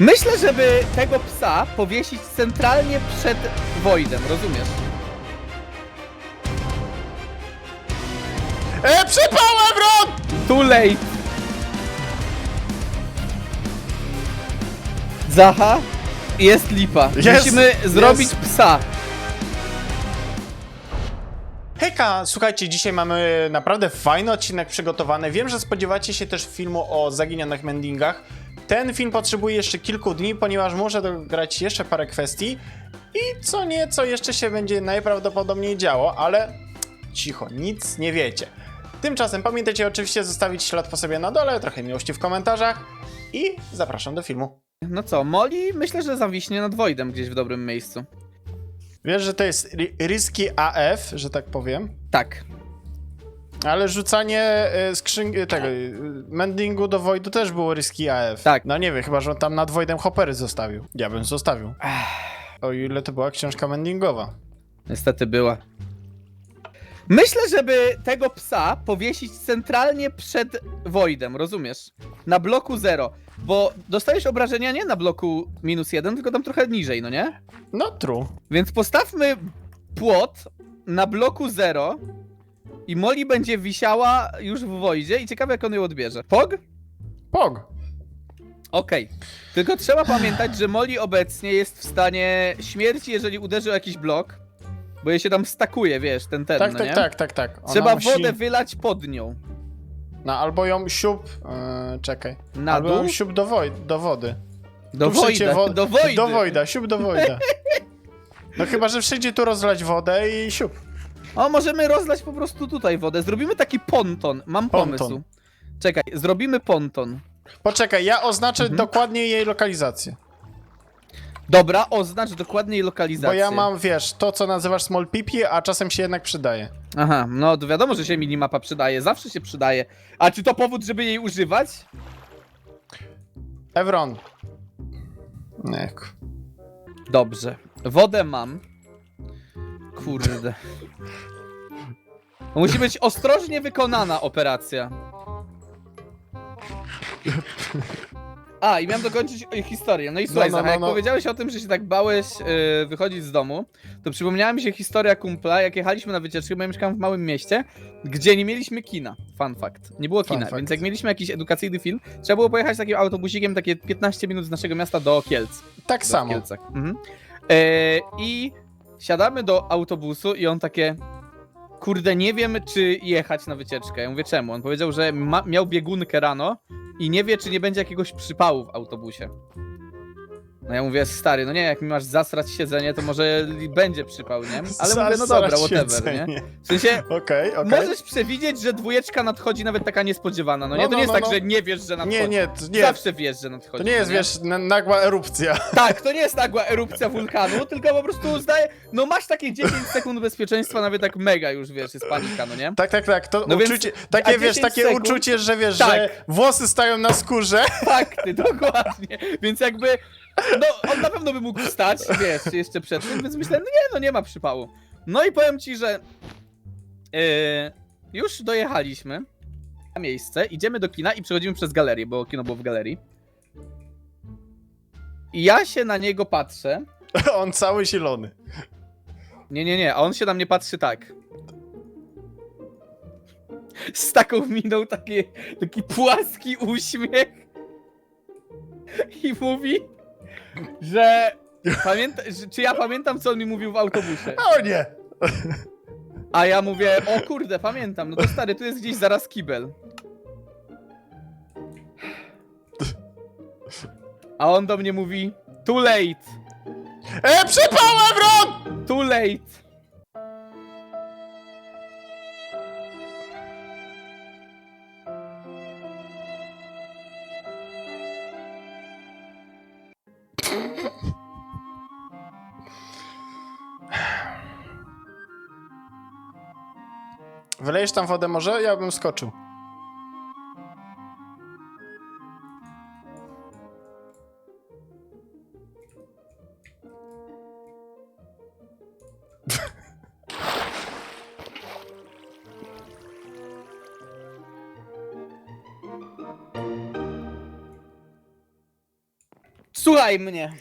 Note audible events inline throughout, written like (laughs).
Myślę, żeby tego psa powiesić centralnie przed Voidem, rozumiesz? E, przypał Evron! Too late! Zaha, jest lipa. Jest, Musimy jest. zrobić psa. Hejka, słuchajcie, dzisiaj mamy naprawdę fajny odcinek przygotowany. Wiem, że spodziewacie się też filmu o zaginionych mendingach. Ten film potrzebuje jeszcze kilku dni, ponieważ muszę dograć jeszcze parę kwestii i co nieco jeszcze się będzie najprawdopodobniej działo, ale cicho, nic nie wiecie. Tymczasem pamiętajcie oczywiście zostawić ślad po sobie na dole, trochę miłości w komentarzach i zapraszam do filmu. No co, Molly myślę, że zawiśnie nad Voidem gdzieś w dobrym miejscu. Wiesz, że to jest risky AF, że tak powiem. Tak. Ale rzucanie y, skrzyn... y, tego, y, mendingu do Voidu też było risky AF. Tak. No nie wiem, chyba, że on tam nad Voidem hoppery zostawił. Ja bym zostawił. O ile to była książka mendingowa. Niestety była. Myślę, żeby tego psa powiesić centralnie przed Voidem, rozumiesz? Na bloku 0. Bo dostajesz obrażenia nie na bloku minus 1, tylko tam trochę niżej, no nie? No true. Więc postawmy płot na bloku 0 i Molly będzie wisiała już w Voidzie i ciekawe jak on ją odbierze. Pog? Pog. Okej. Tylko trzeba pamiętać, że Molly obecnie jest w stanie śmierci, jeżeli uderzy o jakiś blok, bo jej się tam stakuje, wiesz, ten ten, Tak, no tak, nie? tak, tak, tak. Ona Trzeba musi- wodę wylać pod nią. No albo ją siup... Yy, czekaj. Na albo dół? ją siup do, woj... do wody. Do Tu wszędzie Wojda, wo- do Wojdy. Do Wojda, siup do Wojda. (laughs) No chyba, że wszędzie tu rozlać wodę i siup. O, możemy rozlać po prostu tutaj wodę. Zrobimy taki ponton. Mam Ponton. pomysł. Czekaj, zrobimy ponton. Poczekaj, ja oznaczę Mhm. dokładnie jej lokalizację. Dobra, oznacz dokładnie jej lokalizację. Bo ja mam, wiesz, to co nazywasz small pipi, a czasem się jednak przydaje. Aha, no to wiadomo, że się minimapa przydaje, zawsze się przydaje. A czy to powód, żeby jej używać? Evron. Ku- Dobrze. Wodę mam. Kurde. Musi być ostrożnie wykonana operacja. A, i miałem dokończyć historię. No i słuchaj, no, Zacha, no, jak no. powiedziałeś o tym, że się tak bałeś e, wychodzić z domu, to przypomniała mi się historia kumpla, jak jechaliśmy na wycieczkę, bo ja mieszkam w małym mieście, gdzie nie mieliśmy kina. Fun fact. Nie było Fun kina, fact. więc jak mieliśmy jakiś edukacyjny film, trzeba było pojechać takim autobusikiem takie 15 minut z naszego miasta do Kielc. Tak w samo. Kielcach. Mhm. E, I siadamy do autobusu i on takie. Kurde, nie wiem, czy jechać na wycieczkę. Ja mówię, czemu? On powiedział, że ma, miał biegunkę rano i nie wie, czy nie będzie jakiegoś przypału w autobusie. No ja mówię, stary, no nie, jak mi masz zasrać siedzenie, to może li- będzie przypał, nie? Ale mówię, no dobra, Zasrać whatever, nie? siedzenie. W sensie, (laughs) Okej, okej. możesz przewidzieć, że dwójeczka nadchodzi nawet taka niespodziewana, no nie? No, To no, nie jest no, tak, no. że nie wiesz, że nadchodzi. Nie, nie, to nie, Zawsze wiesz, że nadchodzi. to nie jest, no wiesz, na- nagła erupcja. (laughs) tak, to nie jest nagła erupcja wulkanu, tylko po prostu zdaje. No masz takie 10 (laughs) sekund bezpieczeństwa, nawet tak mega już wiesz, jest panika, no nie? Tak, tak, tak, to No więc- uczucie, a takie, wiesz, 10 takie sekund? uczucie, że wiesz, Tak. że włosy stają na skórze. Fakty, dokładnie. Więc jakby. No, on na pewno by mógł wstać, wiesz, jeszcze przed tym, więc myślę, no nie, no nie ma przypału. No i powiem ci, że. Yy, już dojechaliśmy na miejsce, idziemy do kina i przechodzimy przez galerię, bo kino było w galerii. I ja się na niego patrzę. (laughs) On cały zielony. Nie, nie, nie, a on się na mnie patrzy tak. Z taką miną taki, taki płaski uśmiech. I mówi, że, pamięta, że. Czy ja pamiętam, co on mi mówił w autobusie? O nie! A ja mówię, o kurde, pamiętam. No to stary, tu jest gdzieś zaraz kibel. A on do mnie mówi, too late, E, przypał, Evron! too late. Wylejesz tam wodę może? Ja bym skoczył. Słuchaj mnie.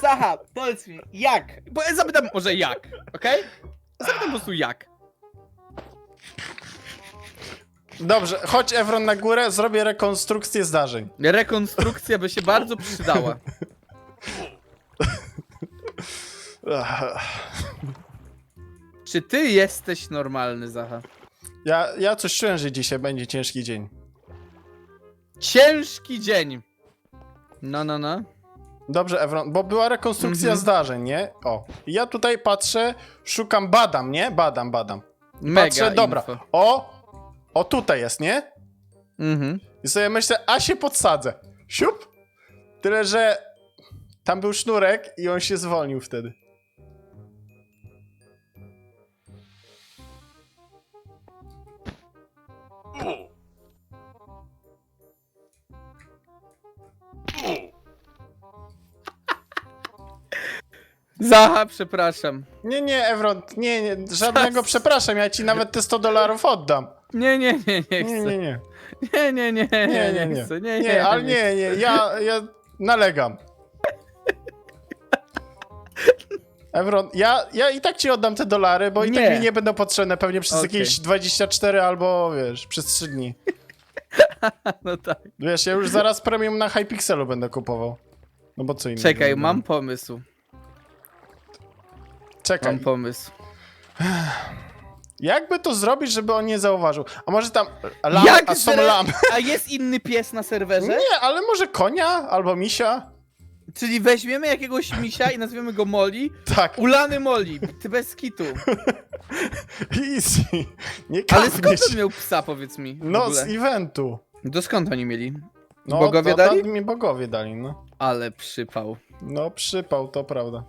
Zaha, powiedz mi, jak? Bo ja zapytam może jak, okej? Zapytam po prostu jak. Dobrze, chodź Evron na górę, zrobię rekonstrukcję zdarzeń. Rekonstrukcja by się bardzo przydała. Ach, (laughs) Czy ty jesteś normalny, Zaha? Ja, ja coś czułem, że dzisiaj będzie ciężki dzień. Ciężki dzień. No, no, no. Dobrze, Evron, bo była rekonstrukcja Mhm. zdarzeń, nie? O, ja tutaj patrzę, szukam, badam, nie? Badam, badam. Mega Patrzę, dobra, info. o, o tutaj jest, nie? Mhm. I sobie myślę, a się podsadzę. Siup! Tyle, że tam był sznurek i on się zwolnił wtedy. Zaha, przepraszam. Nie, nie, Evron, nie, nie, żadnego przepraszam, ja ci nawet te 100 dolarów oddam. Nie, nie, nie, nie Nie, chcę. nie, nie. Nie, nie, nie, Nie, nie, nie. chcę. Nie, Nie, ale nie, nie, ja, ja nalegam. (laughs) Evron, ja, ja i tak ci oddam te dolary, bo i tak Nie. mi nie będą potrzebne pewnie przez Okej. jakieś 24 albo, wiesz, przez 3 dni. (laughs) No tak. Wiesz, ja już zaraz premium na Hypixelu będę kupował. No bo co innego. Czekaj, będę- mam pomysł. Czekaj, Mam pomysł. (sighs) jakby to zrobić, żeby on nie zauważył? A może tam lam, a są zre- lam. (laughs) A jest inny pies na serwerze? Nie, ale może konia albo misia? Czyli weźmiemy jakiegoś misia i nazwiemy go Molly. (laughs) Tak, Ulany Molly, ty bez kitu. (laughs) easy. Nie Ale skąd on miał psa, powiedz mi? No, z eventu. To skąd oni mieli? No, Bogowie to, dali? Mi bogowie dali, no. Ale przypał. No, przypał, to prawda.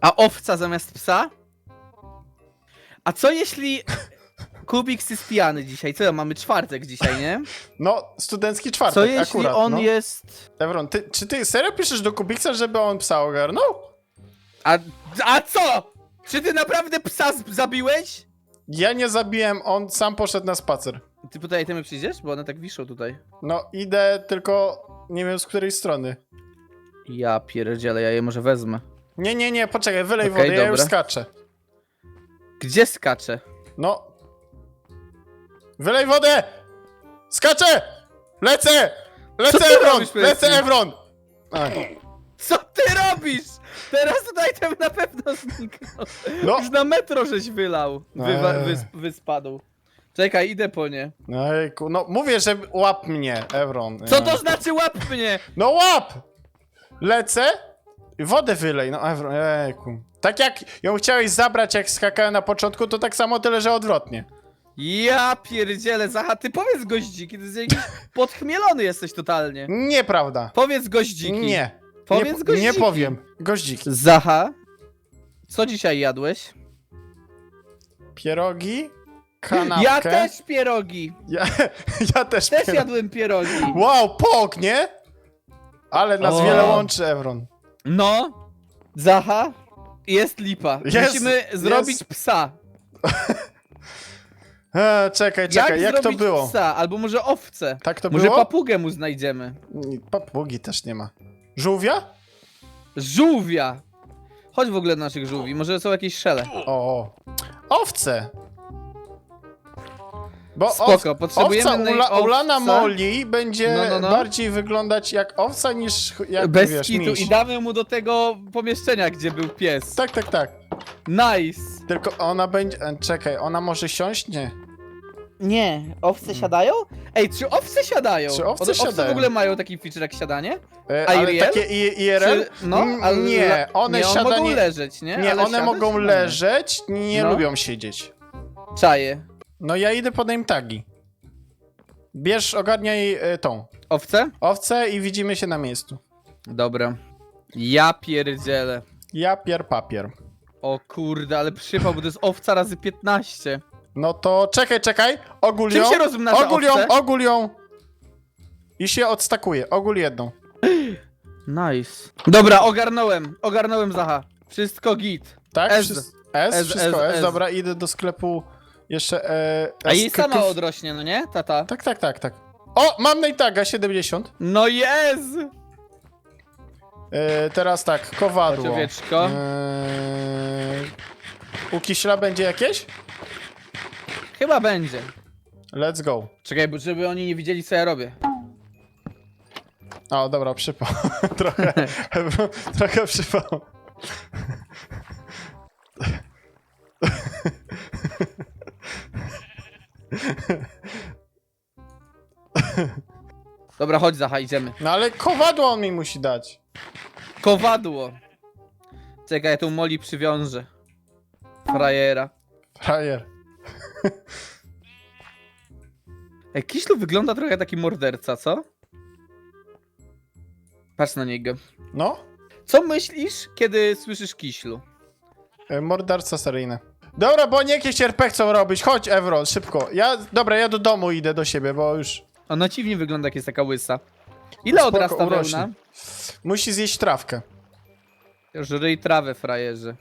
A owca zamiast psa? A co jeśli Kubiks jest pijany dzisiaj? Co, mamy czwartek dzisiaj, nie? No, studencki czwartek, Co jeśli akurat, on no. jest... Evron, ty, czy ty serio piszesz do Kubiksa, żeby on psa ogarnął? A, a co? Czy ty naprawdę psa z- zabiłeś? Ja nie zabiłem, on sam poszedł na spacer. Ty te itemy przyjdziesz? Bo one tak wiszą tutaj. No, idę, tylko nie wiem z której strony. Ja pierdzielę, ja je może wezmę. Nie, nie, nie, poczekaj, wylej Okej, wodę, ja już dobra. skaczę. Gdzie skaczę? No. Wylej wodę! Skaczę! Lecę! Lecę, ty Evron! robisz, Lecę, mi? Evron! Ach, Co ty robisz? Teraz ten item na pewno zniknął. No. Już na metro żeś wylał. Wywa- Eee. wys- wyspadł. Czekaj, idę po nie. Ejku, no mówię, że łap mnie, Evron. Co to znaczy łap mnie? No łap! Lecę wodę wylej, no Evron, ejku. Tak jak ją chciałeś zabrać, jak skakałem na początku, to tak samo tyle, że odwrotnie. Ja pierdzielę, Zacha, ty powiedz goździki, ty jakiś (laughs) podchmielony jesteś totalnie. Nieprawda. Powiedz goździki. Nie. Powiedz nie, goździki. nie powiem. Goździki. Zacha, co dzisiaj jadłeś? Pierogi, (laughs) kanapkę. Ja też pierogi. (laughs) Ja, ja też, Też pier- jadłem pierogi. Wow, pok, nie? Ale nas O. wiele łączy, Evron. No, Zacha, jest lipa. Jest, Musimy jest. zrobić psa. (laughs) E, czekaj, czekaj, jak, to zrobić było? psa? Albo może owce. Tak to może było? papugę mu znajdziemy. Papugi też nie ma. Żółwia? Żółwia. Chodź w ogóle do naszych żółwi, może są jakieś szele. O, o. Owce. Bo Spoko, potrzebujemy owca, ula, ulana. Molly będzie No, no, no. bardziej wyglądać jak owca niż jak Bez wiesz, kitu miś. i damy mu do tego pomieszczenia, gdzie był pies. Tak, tak, tak. Nice. Tylko ona będzie... e, Czekaj, ona może siąść? Nie. Nie, owce siadają? Ej, czy owce siadają? Czy owce Owce siadają? w ogóle mają taki feature jak siadanie? E, A ale IRL? takie I- IRL? Czy, no, Mm, ale nie, one nie, siada mogą nie- leżeć, nie? Nie, Ale one siadać? mogą leżeć, nie No. lubią siedzieć. Czaje. No ja idę po name tagi. Bierz, ogarniaj e, tą Owce? owcę i widzimy się na miejscu. Dobra. Ja pierdzielę. Ja pier papier. O kurde, ale przypał, bo to jest owca razy 15. No to czekaj, czekaj. Ogól Czym ją. się rozmnaża Ogól ją, owce? ogól ją. I się odstakuje. Ogól jedną. Nice. Dobra, ogarnąłem. Ogarnąłem Zacha. Wszystko git. Tak? S. Wszys- S, S, wszystko S, S. Dobra, idę do sklepu jeszcze e, A jej sama odrośnie, no nie, tata? Tak, tak, tak, tak. O, mam Nate 70. No jest! E, teraz tak, kowadło. Owieczko. E, u Kiśla będzie jakieś? Chyba będzie. Let's go. Czekaj, bo żeby oni nie widzieli, co ja robię. O, dobra, przypał. (laughs) trochę, (laughs) trochę przypał. (laughs) Dobra, chodź Zacha, idziemy. No ale kowadło on mi musi dać. Kowadło. Czekaj, ja tu Moli przywiążę. Frajera. Frajer. (laughs) Ej, Kiślu wygląda trochę jak taki morderca, co? Patrz na niego. No, Co myślisz, kiedy słyszysz Kiślu? e, morderca seryjny. Dobra, bo nie jakieś RP chcą robić. Chodź, Evro, szybko. Ja, dobra, ja do domu idę do siebie, bo już Ona dziwnie wygląda, jak jest taka łysa. Ile odrasta urośnie. wełna? musi zjeść trawkę. Żryj trawę, frajerze.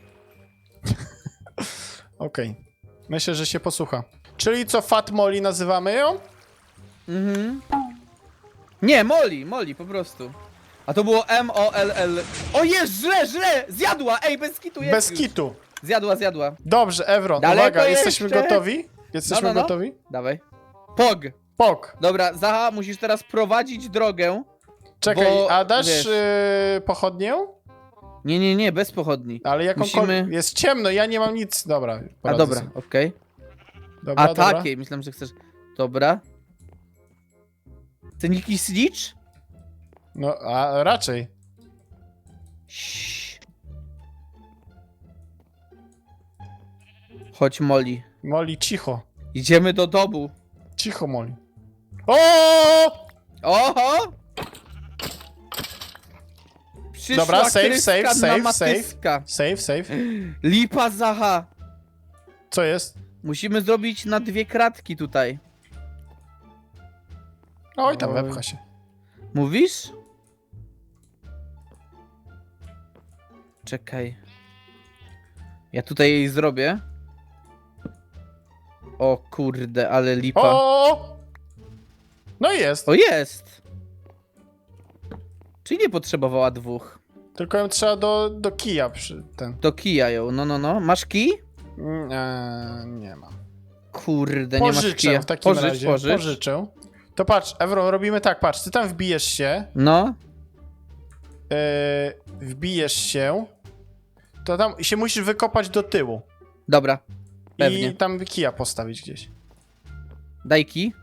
(laughs) Okej. Myślę, że się posłucha. Czyli co, Fat Molly nazywamy ją? Mhm. Nie, Moli, Moli, po prostu. A to było M-O-L-L. O jest, źle, źle! Zjadła! Ej, bez kitu jest Bez już. kitu. Zjadła, zjadła. Dobrze, Evron, Daleko uwaga, jeszcze? jesteśmy gotowi? Jesteśmy No, no, no. gotowi? Dawaj. Pog! Pok. Dobra, Zaha, musisz teraz prowadzić drogę. Czekaj, Bo, a dasz wiesz- yy, pochodnię? Nie, nie, nie, bez pochodni. Ale jakąkolwiek... Musimy- Jest ciemno, ja nie mam nic. Dobra, A poradzę dobra, sobie. okej. Dobra, A dobra. takiej, myślałem, że chcesz. Dobra. Ten jakiś snitch? No, a raczej. Chodź, Moli. Moli, cicho. Idziemy do domu. Cicho, Moli. O! Oho! Przyszła Dobra, save, kryska save, na save, matyska. Save, save. Lipa Zaha. Co jest? Musimy zrobić na dwie kratki tutaj. Oj, tam Oj. wepcha się. Mówisz? Czekaj. Ja tutaj jej zrobię. O kurde, ale lipa. O! No i jest. O jest! Czyli nie potrzebowała dwóch. Tylko ją trzeba do, do kija przy ten. Do kija ją, no no no. Masz kij? Mm, e, nie mam. Kurde, nie masz Pożyczę kija. w takim pożycz, razie. pożycz. Pożyczę. To patrz, Evro, robimy tak, patrz, ty tam wbijesz się, No, e, wbijesz się, to tam się musisz wykopać do tyłu. dobra. Pewnie. I tam kija postawić gdzieś. Daj kij.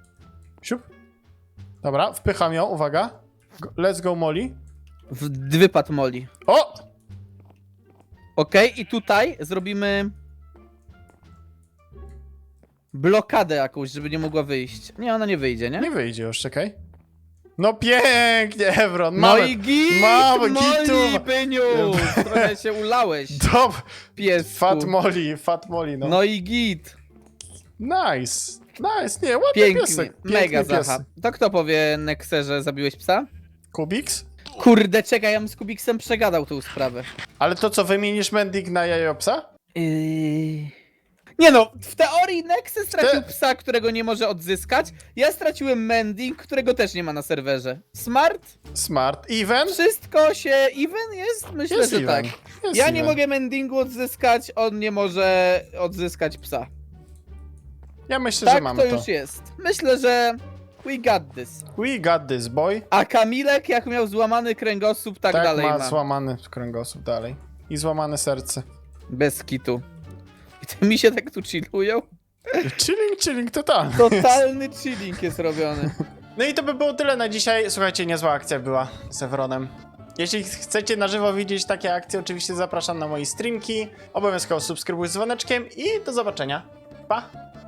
Siup. Dobra, wpycham ją, uwaga. Go- Let's go, Molly. W wypad moli. O! Okej, i tutaj zrobimy blokadę jakąś, żeby nie mogła wyjść. Nie, ona nie wyjdzie, nie? Nie wyjdzie już, czekaj. No pięknie, Evron, No mamy. i git! Mamy Moli, gitu. Pyniu! Trochę się ulałeś, (laughs) Dob, piesku. Fat Molly, Fat Molly, no. No i git. Nice, nice, nie, ładny Pięknie, piesek. Piękny mega pies. Zacha. To kto powie Nexe, że zabiłeś psa? Kubiks? Kurde, czekaj, ja bym z Kubiksem przegadał tą sprawę. Ale to co, wymienisz Mendig na jajopsa? Yy... Nie no, w teorii Nexe stracił Te- psa, którego nie może odzyskać. Ja straciłem Mending, którego też nie ma na serwerze. Smart? Smart. Even? Wszystko się... Even jest? Myślę, Jest że even. tak. Jest Ja nie even. mogę Mendingu odzyskać, on nie może odzyskać psa. Ja myślę, że Tak mamy to to. już jest. Myślę, że we got this. We got this, boy. A Kamilek jak miał złamany kręgosłup, tak, tak dalej ma, ma. złamany kręgosłup dalej. I złamane serce. Bez kitu. (laughs) Te mi się tak tu chillują. chilling, chilling, totalny. Totalny chilling jest robiony. No i to by było tyle na dzisiaj. Słuchajcie, niezła akcja była z Evronem. Jeśli chcecie na żywo widzieć takie akcje, oczywiście zapraszam na moje streamki. Obowiązkowo subskrybuj z dzwoneczkiem i do zobaczenia. Pa!